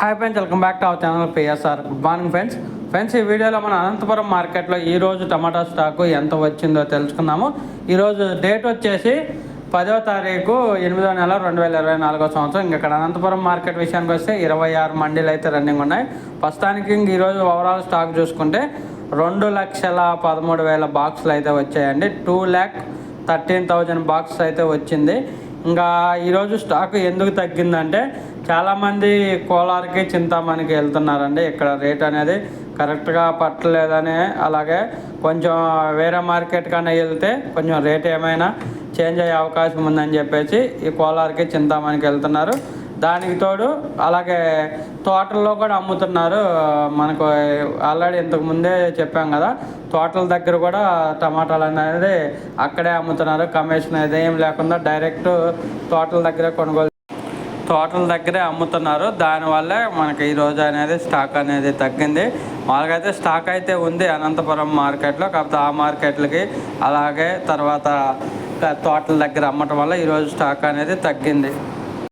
Hi friends welcome back to our channel PSR good morning friends friends ఈ వీడియోలో మన అనంతపురం మార్కెట్లో ఈరోజు టమాటా స్టాకు ఎంత వచ్చిందో తెలుసుకుందాము. ఈరోజు డేట్ వచ్చేసి పదో తారీఖు ఎనిమిదో నెల రెండు వేల ఇరవై నాలుగో సంవత్సరం. ఇంక ఇక్కడ అనంతపురం మార్కెట్ విషయానికి వస్తే ఇరవై ఆరు మండీలు అయితే రన్నింగ్ ఉన్నాయి. ప్రస్తుతానికి ఇంక ఈరోజు ఓవరాల్ స్టాక్ చూసుకుంటే రెండు లక్షల పదమూడు వేల బాక్సులు అయితే వచ్చాయండి. Two lakh thirteen thousand box అయితే వచ్చింది. ఇంకా ఈరోజు స్టాక్ ఎందుకు తగ్గిందంటే చాలామంది కోలార్కి చింతామణికి వెళ్తున్నారండి. ఇక్కడ రేట్ అనేది కరెక్ట్గా పట్టలేదని అలాగే కొంచెం వేరే మార్కెట్ కన్నా వెళ్తే కొంచెం రేట్ ఏమైనా చేంజ్ అయ్యే అవకాశం ఉందని చెప్పేసి ఈ కోలార్కి చింతామణికి వెళ్తున్నారు. దానికి తోడు అలాగే తోటల్లో కూడా అమ్ముతున్నారు. మనకు ఆల్రెడీ ఇంతకు ముందే చెప్పాం కదా తోటల దగ్గర కూడా టమాటాలు అనేది అక్కడే అమ్ముతున్నారు. కమిషన్ అనేది ఏం లేకుండా డైరెక్ట్ తోటల దగ్గర కొనుగోలు తోటల దగ్గరే అమ్ముతున్నారు. దానివల్లే మనకి ఈ రోజు అనేది స్టాక్ అనేది తగ్గింది. మామూలుగా అయితే స్టాక్ అయితే ఉంది అనంతపురం మార్కెట్లో. కాకపోతే ఆ మార్కెట్లకి అలాగే తర్వాత తోటల దగ్గర అమ్మటం వల్ల ఈరోజు స్టాక్ అనేది తగ్గింది.